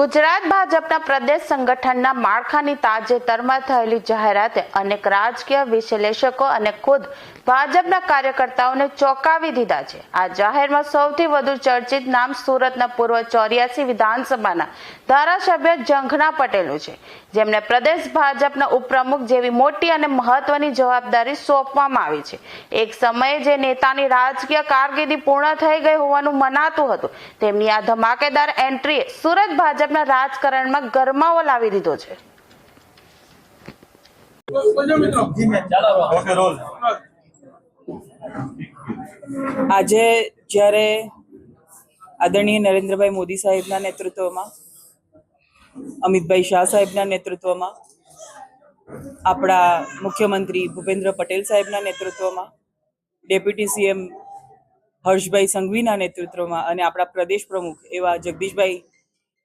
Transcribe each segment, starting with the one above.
ગુજરાત ભાજપના પ્રદેશ સંગઠનના માળખાની તાજેતરમાં થયેલી જાહેરાતે અનેક રાજકીય વિશ્લેષકો અને ખુદ ભાજપના કાર્યકર્તાઓને ચોંકાવી દીધા છે. આ જાહેરમાં સૌથી વધુ ચર્ચિત નામ સુરતના પૂર્વ ચોર્યાસી વિધાનસભાના ધારાસભ્ય જંખના પટેલનું છે. જેમને પ્રદેશ ભાજપના ઉપપ્રમુખ જેવી મોટી અને મહત્વની જવાબદારી સોંપવામાં આવી છે. એક સમયે જે નેતાની રાજકીય કારકિર્દી પૂર્ણ થઈ ગઈ હોવાનું મનાતું હતું, તેમની આ ધમાકેદાર એન્ટ્રીએ સુરત ભાજપના રાજકારણમાં ગરમાવો લાવી દીધો છે. આજે જ્યારે આદરણીય નરેન્દ્રભાઈ મોદી સાહેબના નેતૃત્વમાં અમિતભાઈ શાહ સાહેબના નેતૃત્વમાં આપણા મુખ્યમંત્રી ભૂપેન્દ્ર પટેલ સાહેબના નેતૃત્વમાં ડેપ્યુટી સીએમ હર્ષભાઈ સંઘવીના નેતૃત્વમાં અને આપણા પ્રદેશ પ્રમુખ એવા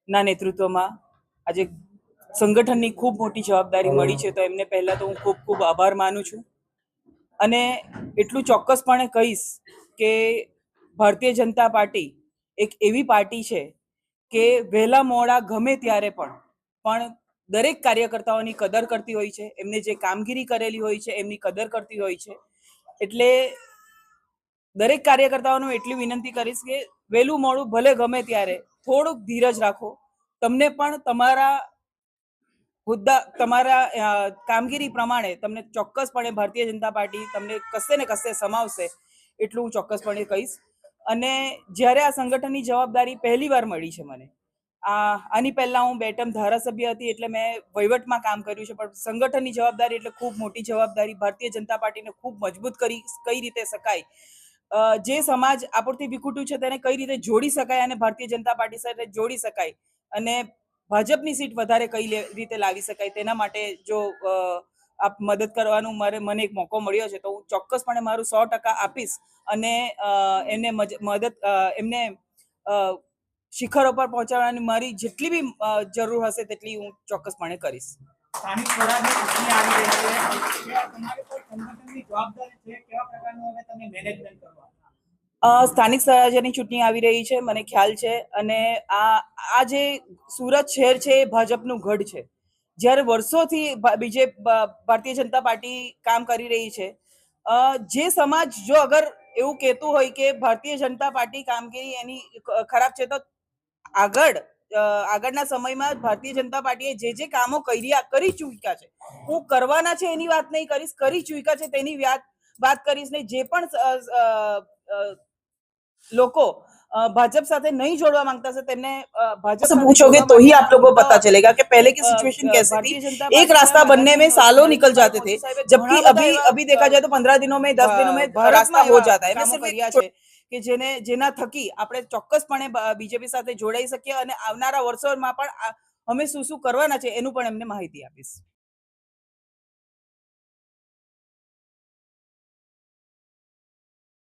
જગદીશભાઈના નેતૃત્વમાં આજે સંગઠનની ખૂબ મોટી જવાબદારી મળી છે તો એમને પહેલાં તો હું ખૂબ ખૂબ આભાર માનું છું. અને એટલું ચોક્કસપણે કહીશ કે ભારતીય જનતા પાર્ટી એક એવી પાર્ટી છે કે વહેલા મોડા ગમે ત્યારે પણ પણ દરેક કાર્યકર્તાઓની કદર કરતી હોય છે એમને જે કામગીરી કરેલી હોય છે એમની કદર કરતી હોય છે. એટલે દરેક કાર્યકર્તાઓનું એટલી વિનંતી કરીશ કે વહેલું મોડું ભલે ગમે ત્યારે થોડુંક ધીરજ રાખો. તમને પણ તમારા હોદ્દા, તમારા કામગીરી પ્રમાણે તમને ચોક્કસપણે ભારતીય જનતા પાર્ટી તમને કશે ને કશે સમાવશે એટલું હું ચોક્કસપણે કહીશ. અને જ્યારે આ સંગઠનની જવાબદારી પહેલી વાર મળી છે મને, આ, આની પહેલા હું બે ટર્મ ધારાસભ્ય હતી એટલે મેં વહીવટમાં કામ કર્યું છે, પણ સંગઠનની જવાબદારી એટલે ખૂબ મોટી જવાબદારી ભારતીય જનતા પાર્ટીને ખૂબ મજબૂત કરી, કઈ રીતે શકાય જે સમાજ આપણથી વિખૂટું છે તેને કઈ રીતે જોડી શકાય અને ભારતીય જનતા પાર્ટી સાથે જોડી શકાય અને ભાજપની સીટ વધારે કઈ રીતે લાવી શકાય તેના માટે જો આપ મદદ કરવાનું મારે, મને એક મોકો મળ્યો છે તો હું ચોક્કસપણે મારું સો ટકા આપીશ અને એમને મદદ એમને શિખરો પર પહોંચાડવાની મારી જેટલી બી જરૂર હશે તેટલી હું ચોક્કસપણે કરીશ. સ્થાનિક સ્વરાજની ચૂંટણી આવી રહી છે. તમારી જવાબદારી છે? કેવા પ્રકારનું હવે તમે મેનેજમેન્ટ કરવા સ્થાનિક સ્વરાજ્યની ચૂંટણી આવી રહી છે, મને ખ્યાલ છે. અને આ આ જે સુરત શહેર છે એ ભાજપનું ગઢ છે. જ્યારે વર્ષોથી બીજે ભારતીય જનતા પાર્ટી કામ કરી રહી છે. જે સમાજ જો અગર એવું કહેતું હોય કે ભારતીય જનતા પાર્ટી કામગીરી એની ખરાબ છે તો આગળ આગળના સમયમાં ભારતીય જનતા પાર્ટીએ જે જે કામો કર્યા કરી ચૂક્યા છે હું કરવાના છે એની વાત નહીં કરીશ કરી ચૂક્યા છે તેની વાત વાત કરીશ ને જે પણ અ, અ, અ, લોકો अ, भाजपा साथ नहीं जोड़वा मांगता से तेमने अ, भाजपा से पूछोगे तो ही आप लोगों को पता चलेगा कि पहले की सिचुएशन कैसी थी एक रास्ता बनने में सालों निकल जाते थे जबकि अभी अभी देखा जाए तो पंद्रह दिनों में दस दिनों में रास्ता हो जाता है કે જેને, જેના થકી આપણે ચોક્કસપણે બીજેપી સાથે જોડાઈ શકીએ અને આવનારા વર્ષોમાં પણ અમે શું શું કરવાના છે એનું પણ એમને માહિતી આપીશ.